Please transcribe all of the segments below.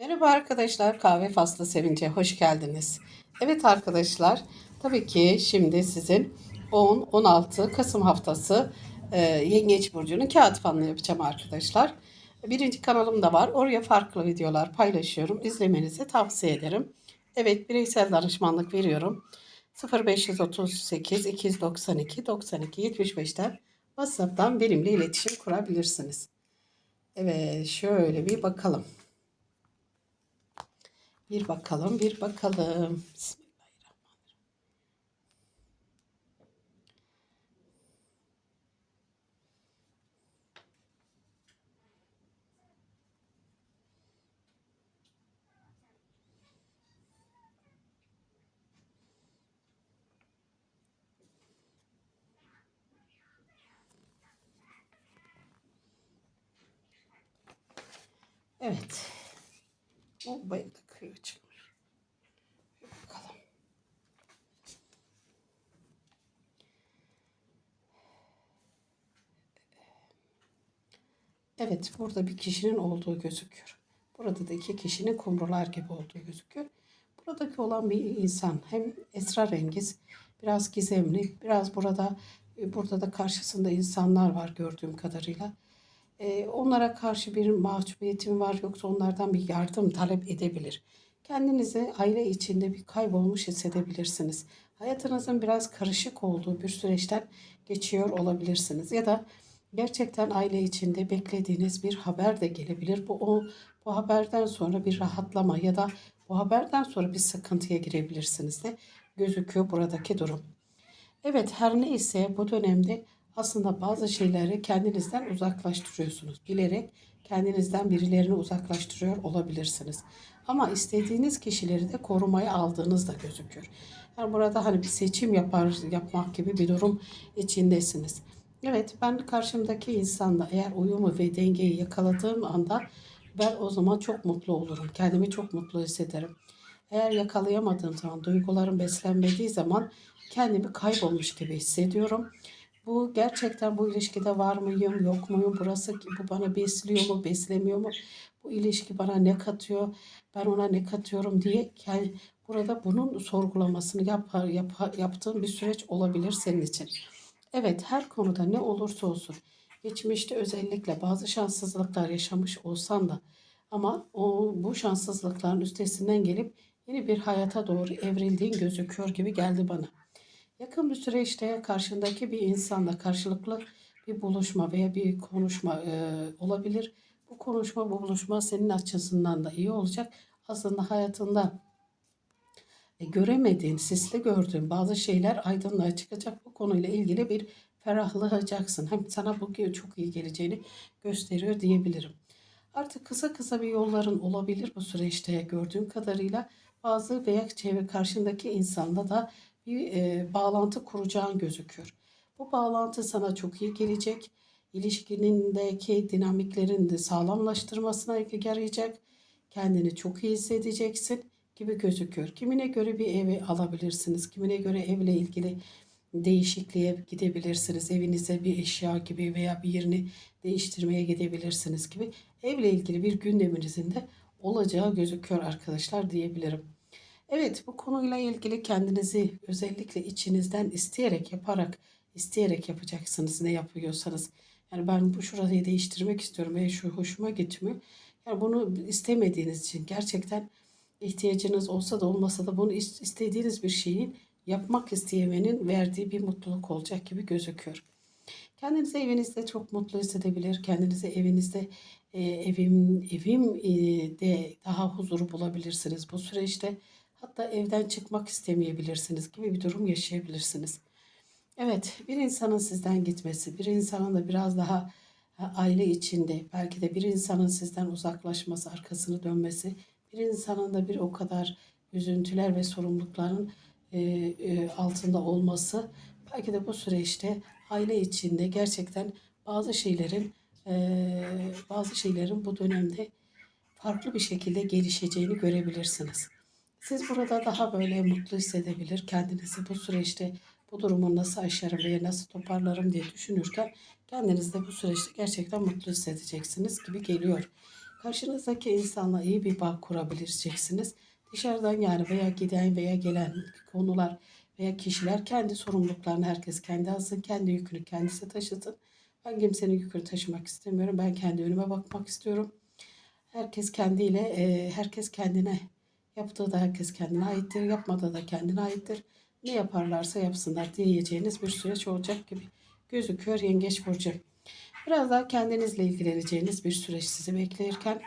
Merhaba arkadaşlar, Kahve Faslı Sevinç'e hoş geldiniz. Evet arkadaşlar, tabii ki şimdi sizin 10-16 Kasım haftası e, Yengeç Burcu'nun kağıt falını yapacağım arkadaşlar. Birinci kanalım da var, oraya farklı videolar paylaşıyorum. İzlemenizi tavsiye ederim. Evet, bireysel danışmanlık veriyorum. 0538 292 92 75'ten WhatsApp'tan benimle iletişim kurabilirsiniz. Evet, şöyle bir bakalım. Bir bakalım, bir bakalım. Bismillahirrahmanirrahim. Evet. O bayıldı kıyıyor çıkmış. Bir bakalım. Evet, burada bir kişinin olduğu gözüküyor. Burada da iki kişinin kumrular gibi olduğu gözüküyor. Buradaki olan bir insan hem esrarengiz, biraz gizemli, biraz burada burada da karşısında insanlar var gördüğüm kadarıyla. Ee, onlara karşı bir mahcubiyetim var yoksa onlardan bir yardım talep edebilir. Kendinizi aile içinde bir kaybolmuş hissedebilirsiniz. Hayatınızın biraz karışık olduğu bir süreçten geçiyor olabilirsiniz. Ya da gerçekten aile içinde beklediğiniz bir haber de gelebilir. Bu o bu haberden sonra bir rahatlama ya da bu haberden sonra bir sıkıntıya girebilirsiniz de gözüküyor buradaki durum. Evet her neyse bu dönemde aslında bazı şeyleri kendinizden uzaklaştırıyorsunuz. Bilerek kendinizden birilerini uzaklaştırıyor olabilirsiniz. Ama istediğiniz kişileri de korumaya aldığınız da gözüküyor. Yani burada hani bir seçim yapar yapmak gibi bir durum içindesiniz. Evet ben karşımdaki insanda eğer uyumu ve dengeyi yakaladığım anda ben o zaman çok mutlu olurum. Kendimi çok mutlu hissederim. Eğer yakalayamadığım zaman, duygularım beslenmediği zaman kendimi kaybolmuş gibi hissediyorum. Bu gerçekten bu ilişkide var mıyım, yok muyum? Burası bu bana besliyor mu, beslemiyor mu? Bu ilişki bana ne katıyor? Ben ona ne katıyorum diye yani burada bunun sorgulamasını yap, yap, yaptığım bir süreç olabilir senin için. Evet, her konuda ne olursa olsun geçmişte özellikle bazı şanssızlıklar yaşamış olsan da ama o bu şanssızlıkların üstesinden gelip yeni bir hayata doğru evrildiğin gözüküyor gibi geldi bana. Yakın bir süreçte karşındaki bir insanla karşılıklı bir buluşma veya bir konuşma e, olabilir. Bu konuşma, bu buluşma senin açısından da iyi olacak. Aslında hayatında e, göremediğin, sisli gördüğün bazı şeyler aydınlığa çıkacak. Bu konuyla ilgili bir ferahlayacaksın. Hem sana bu çok iyi geleceğini gösteriyor diyebilirim. Artık kısa kısa bir yolların olabilir bu süreçte gördüğüm kadarıyla. Bazı veya çevre karşındaki insanda da bir e, bağlantı kuracağın gözüküyor. Bu bağlantı sana çok iyi gelecek. İlişkinindeki dinamiklerin de sağlamlaştırmasına yarayacak. Kendini çok iyi hissedeceksin gibi gözüküyor. Kimine göre bir evi alabilirsiniz. Kimine göre evle ilgili değişikliğe gidebilirsiniz. Evinize bir eşya gibi veya bir yerini değiştirmeye gidebilirsiniz gibi. Evle ilgili bir gündeminizin de olacağı gözüküyor arkadaşlar diyebilirim. Evet bu konuyla ilgili kendinizi özellikle içinizden isteyerek yaparak isteyerek yapacaksınız ne yapıyorsanız. Yani ben bu şurayı değiştirmek istiyorum ve şu hoşuma gitmiyor. Yani bunu istemediğiniz için gerçekten ihtiyacınız olsa da olmasa da bunu istediğiniz bir şeyin yapmak isteyemenin verdiği bir mutluluk olacak gibi gözüküyor. Kendinizi evinizde çok mutlu hissedebilir. Kendinizi evinizde e, evim evim e, de daha huzuru bulabilirsiniz bu süreçte. Hatta evden çıkmak istemeyebilirsiniz gibi bir durum yaşayabilirsiniz. Evet, bir insanın sizden gitmesi, bir insanın da biraz daha e, aile içinde, belki de bir insanın sizden uzaklaşması, arkasını dönmesi, bir insanın da bir o kadar üzüntüler ve sorumlulukların e, e, altında olması, belki de bu süreçte aile içinde gerçekten bazı şeylerin bazı şeylerin bu dönemde farklı bir şekilde gelişeceğini görebilirsiniz. Siz burada daha böyle mutlu hissedebilir, kendinizi bu süreçte bu durumu nasıl aşarım veya nasıl toparlarım diye düşünürken kendinizi de bu süreçte gerçekten mutlu hissedeceksiniz gibi geliyor. Karşınızdaki insanla iyi bir bağ kurabileceksiniz. Dışarıdan yani veya giden veya gelen konular veya kişiler kendi sorumluluklarını herkes kendi alsın, kendi yükünü kendisi taşısın. Ben kimsenin yükünü taşımak istemiyorum. Ben kendi önüme bakmak istiyorum. Herkes kendiyle, herkes kendine yaptığı da herkes kendine aittir, yapmadığı da kendine aittir. Ne yaparlarsa yapsınlar diyeceğiniz bir süreç olacak gibi gözüküyor Yengeç Burcu. Biraz daha kendinizle ilgileneceğiniz bir süreç sizi beklerken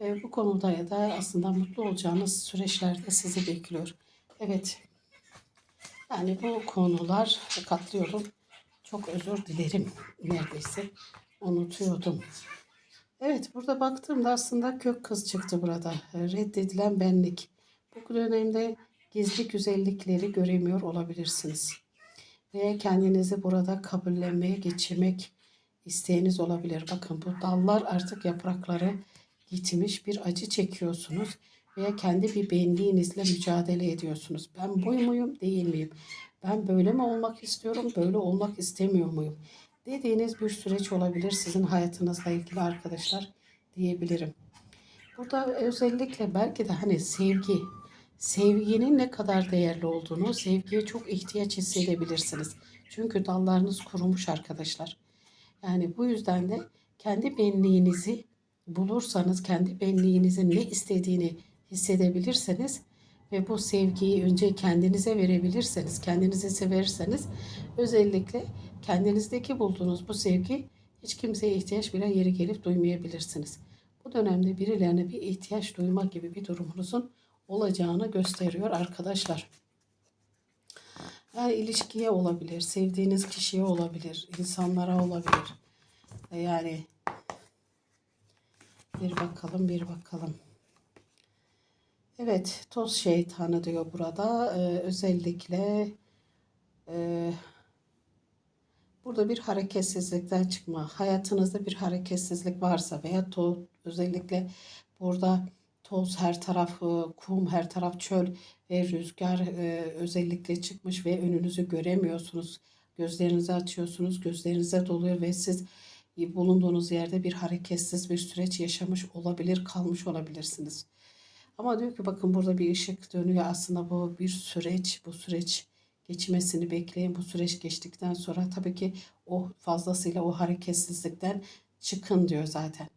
e, bu konuda ya da aslında mutlu olacağınız süreçlerde sizi bekliyor. Evet. Yani bu konular katlıyorum. Çok özür dilerim neredeyse. Unutuyordum. Evet burada baktığımda aslında kök kız çıktı burada. Reddedilen benlik. Bu dönemde gizli güzellikleri göremiyor olabilirsiniz. Veya kendinizi burada kabullenmeye geçirmek isteğiniz olabilir. Bakın bu dallar artık yaprakları gitmiş bir acı çekiyorsunuz veya kendi bir benliğinizle mücadele ediyorsunuz. Ben boy muyum değil miyim? Ben böyle mi olmak istiyorum, böyle olmak istemiyor muyum? Dediğiniz bir süreç olabilir sizin hayatınızla ilgili arkadaşlar diyebilirim. Burada özellikle belki de hani sevgi, sevginin ne kadar değerli olduğunu, sevgiye çok ihtiyaç hissedebilirsiniz. Çünkü dallarınız kurumuş arkadaşlar. Yani bu yüzden de kendi benliğinizi bulursanız, kendi benliğinizin ne istediğini hissedebilirseniz ve bu sevgiyi önce kendinize verebilirseniz, kendinizi severseniz özellikle kendinizdeki bulduğunuz bu sevgi hiç kimseye ihtiyaç bile yeri gelip duymayabilirsiniz. Bu dönemde birilerine bir ihtiyaç duyma gibi bir durumunuzun olacağını gösteriyor arkadaşlar. Yani ilişkiye olabilir, sevdiğiniz kişiye olabilir, insanlara olabilir. Yani bir bakalım, bir bakalım. Evet, toz şeytanı diyor burada. Ee, özellikle e, burada bir hareketsizlikten çıkma. Hayatınızda bir hareketsizlik varsa veya to, özellikle burada toz her taraf e, kum, her taraf çöl ve rüzgar e, özellikle çıkmış ve önünüzü göremiyorsunuz. Gözlerinizi açıyorsunuz, gözlerinize doluyor ve siz bulunduğunuz yerde bir hareketsiz bir süreç yaşamış olabilir, kalmış olabilirsiniz. Ama diyor ki bakın burada bir ışık dönüyor. Aslında bu bir süreç. Bu süreç geçmesini bekleyin. Bu süreç geçtikten sonra tabii ki o fazlasıyla o hareketsizlikten çıkın diyor zaten.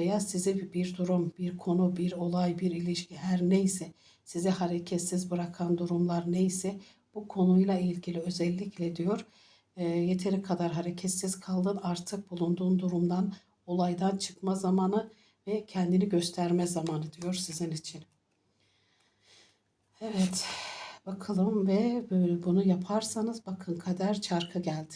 Veya size bir durum, bir konu, bir olay, bir ilişki her neyse sizi hareketsiz bırakan durumlar neyse bu konuyla ilgili özellikle diyor e, yeteri kadar hareketsiz kaldın artık bulunduğun durumdan olaydan çıkma zamanı ve kendini gösterme zamanı diyor sizin için. Evet bakalım ve böyle bunu yaparsanız bakın kader çarkı geldi.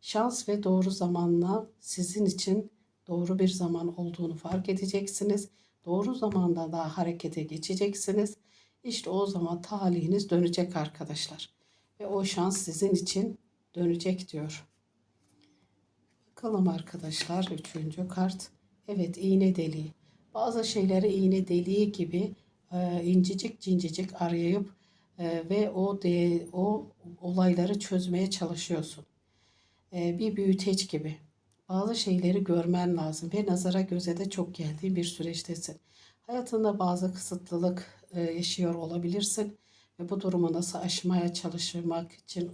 Şans ve doğru zamanla sizin için doğru bir zaman olduğunu fark edeceksiniz. Doğru zamanda da harekete geçeceksiniz. İşte o zaman talihiniz dönecek arkadaşlar. Ve o şans sizin için dönecek diyor. Bakalım arkadaşlar üçüncü kart. Evet iğne deliği. Bazı şeyleri iğne deliği gibi e, incecik cincecik arayıp e, ve o de, o olayları çözmeye çalışıyorsun. E, bir büyüteç gibi. Bazı şeyleri görmen lazım ve nazara göze de çok geldiği bir süreçtesin. Hayatında bazı kısıtlılık e, yaşıyor olabilirsin ve bu durumu nasıl aşmaya çalışmak için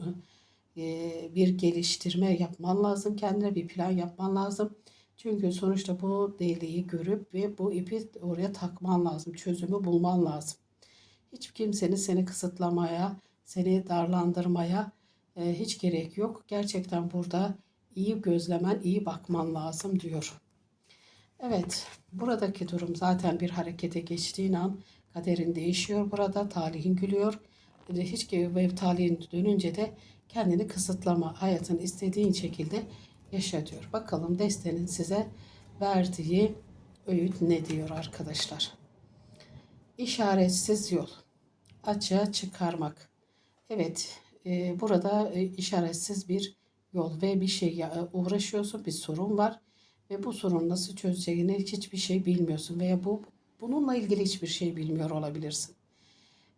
e, bir geliştirme yapman lazım. Kendine bir plan yapman lazım. Çünkü sonuçta bu deliği görüp ve bu ipi oraya takman lazım. Çözümü bulman lazım. Hiç kimsenin seni kısıtlamaya, seni darlandırmaya e, hiç gerek yok. Gerçekten burada iyi gözlemen, iyi bakman lazım diyor. Evet, buradaki durum zaten bir harekete geçtiğin an kaderin değişiyor burada, talihin gülüyor. Hiç ve talihin dönünce de kendini kısıtlama, hayatın istediğin şekilde yaşa diyor. Bakalım destenin size verdiği öğüt ne diyor arkadaşlar. İşaretsiz yol. Açığa çıkarmak. Evet, e, burada e, işaretsiz bir yol ve bir şey uğraşıyorsun, bir sorun var ve bu sorun nasıl çözeceğini hiçbir şey bilmiyorsun veya bu bununla ilgili hiçbir şey bilmiyor olabilirsin.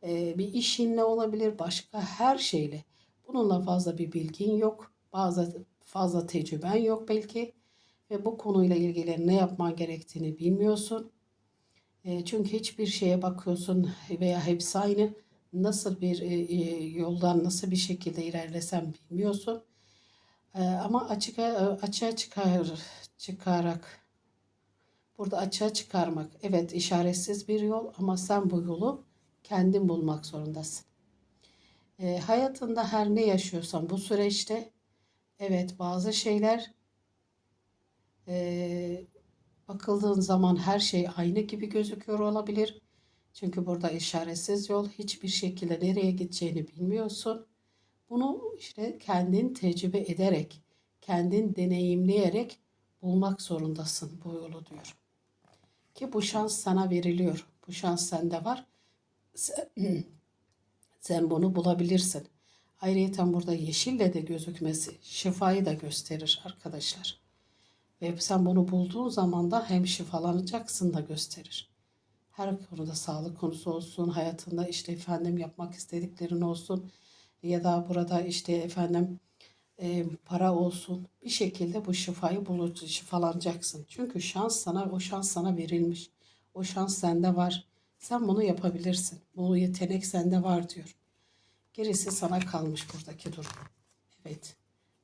Ee, bir işinle olabilir, başka her şeyle. Bununla fazla bir bilgin yok, bazı fazla tecrüben yok belki ve bu konuyla ilgili ne yapman gerektiğini bilmiyorsun. E, çünkü hiçbir şeye bakıyorsun veya hepsi aynı. Nasıl bir e, e, yoldan nasıl bir şekilde ilerlesem bilmiyorsun. E, ama açık açığa çıkar çıkarak burada açığa çıkarmak evet işaretsiz bir yol ama sen bu yolu kendin bulmak zorundasın. E, hayatında her ne yaşıyorsan bu süreçte evet bazı şeyler e, bakıldığın zaman her şey aynı gibi gözüküyor olabilir. Çünkü burada işaretsiz yol hiçbir şekilde nereye gideceğini bilmiyorsun. Bunu işte kendin tecrübe ederek, kendin deneyimleyerek bulmak zorundasın bu yolu diyor. Ki bu şans sana veriliyor. Bu şans sende var. Sen, sen bunu bulabilirsin. Ayrıca burada yeşille de gözükmesi şifayı da gösterir arkadaşlar. Ve sen bunu bulduğun zaman da hem şifalanacaksın da gösterir. Her konuda sağlık konusu olsun, hayatında işte efendim yapmak istediklerin olsun ya da burada işte efendim e, para olsun bir şekilde bu şifayı bulur, şifalanacaksın. Çünkü şans sana, o şans sana verilmiş. O şans sende var. Sen bunu yapabilirsin. Bu yetenek sende var diyor. Gerisi sana kalmış buradaki durum. Evet.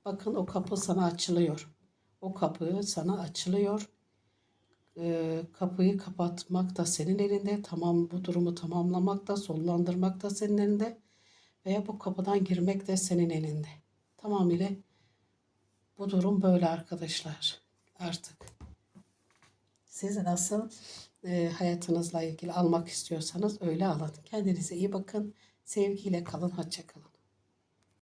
Bakın o kapı sana açılıyor. O kapı sana açılıyor. Ee, kapıyı kapatmak da senin elinde. Tamam bu durumu tamamlamak da, sonlandırmak da senin elinde. Veya bu kapıdan girmek de senin elinde. Tamamıyla bu durum böyle arkadaşlar. Artık. Siz nasıl e, hayatınızla ilgili almak istiyorsanız öyle alın. Kendinize iyi bakın. Sevgiyle kalın. Hoşça kalın.